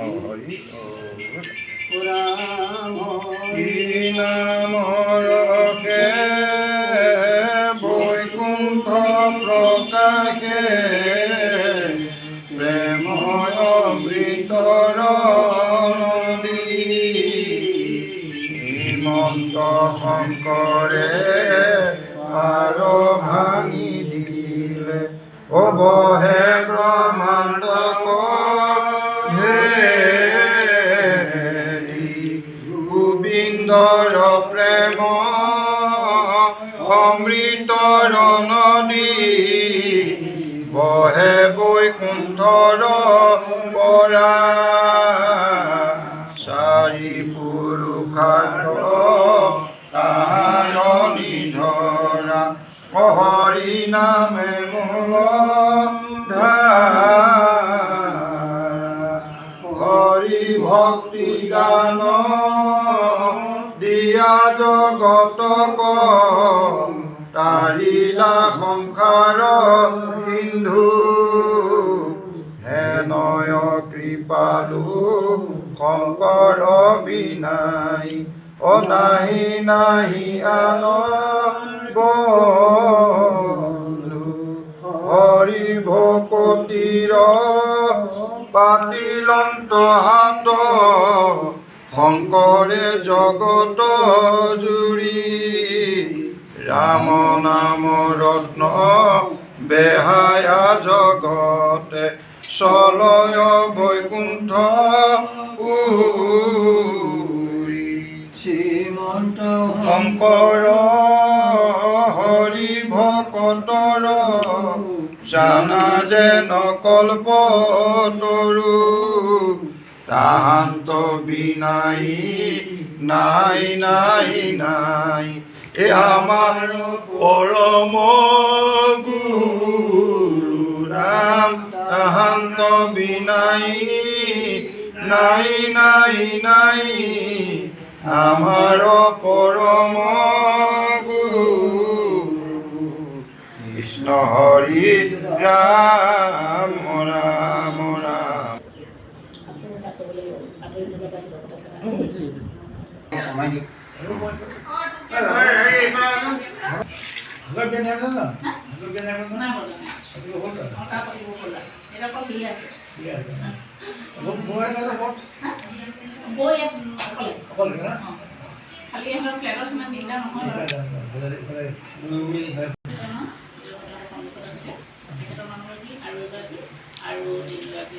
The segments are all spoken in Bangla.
হৰি পুরাম কি নাম ৰখে বৈকুণ্ঠ প্ৰকাশে প্ৰেময় অমৃতৰ নদী শ্ৰীমন্ত শংকৰে গোবিন্দৰ প্ৰেম অমৃতৰ নদী, বহে বৈকুণ্ঠৰ পৰা চাৰি পুৰুষাৰ্থ তাহাৰ নিধৰা হৰি নামে মূল হৰি ভক্তি গান সংসাৰ সিন্ধু। হেনয় কৃপালু শংকৰ বিনাই অনাহি নাহি আন বন্ধু। হৰি ভকতিৰ পাতিলন্ত হাত। শংকৰে জগত জুৰি ৰাম নাম ৰত্ন বেহায়া জগতে চলয় বৈকুণ্ঠ পুৰি শ্রীমন্ত শংকৰ হৰি ভকতৰ জানা যে নকল্প তৰু তাহান্ত বিনাই নাই নাই নাই, এ আমাৰ পৰম গুৰু ৰাম তাহান্ত বিনাই নাই নাই নাই আমাৰ পৰম গুৰু কৃষ্ণ হৰি ৰাম ৰাম ৰাম খালি সিহঁতৰ ফ্লেটৰ সিমান দিগদাৰ নহয় আৰু এগৰাকী আৰু এগৰাকী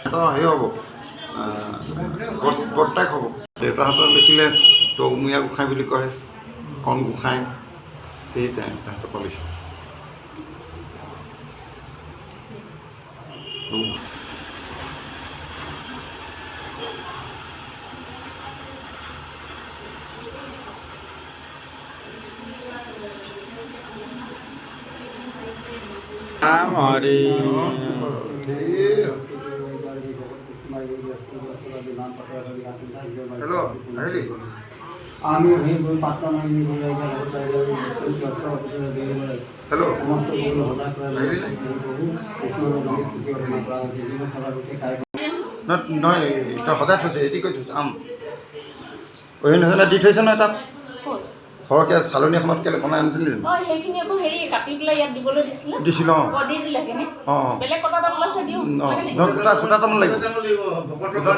সিহঁতৰ হেৰি হ'ব? প্ৰত্যেক হ'ব। দেউতাহঁতৰ লিখিলে তৌমীয়া গোঁসাই বুলি কয়। কণ গোঁসাই সেই তাহাঁতৰ পলিচি। ৰাম হৰি হেল্ল' আহিলি। আমি সেইবোৰ পাত্ৰ মাৰি নিব লাগে নহয় তই সজাই থৈছে এটি কৰি থৈছে আম। অহিন হৈছে দি থৈছে নহয় তাত সৰহকৈ চালনী এখনত কেলৈ বনাই আনিছিলি দিছিলো। অঁ। অঁ তামোল লাগিব।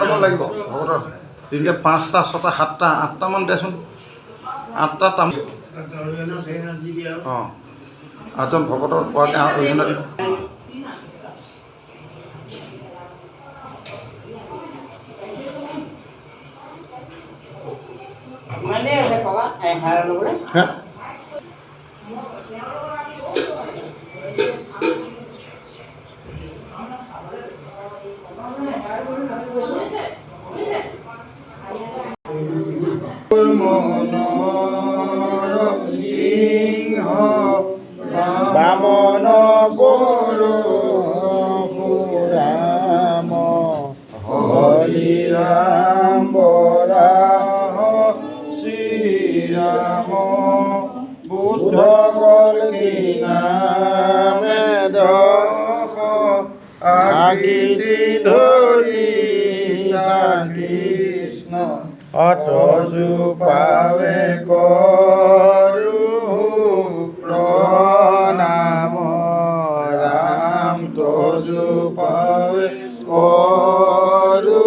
তামোল লাগিব ভকতৰ। তেনেকৈ পাঁচটা ছটা সাতটা আঠটামান দেচোন। আঠটা তাম অঁ। আঠজন ভকতৰ পোৱাকৈ অৰিহণা দিব মানে আছে কবা শ্ৰীৰাম বুদ্ধ কলকি নামে দশ আগিতি ধৰি কৃষ্ণ। অতজু পাৱে কৰো প্ৰণাম ৰাম তজু পাৱে কৰো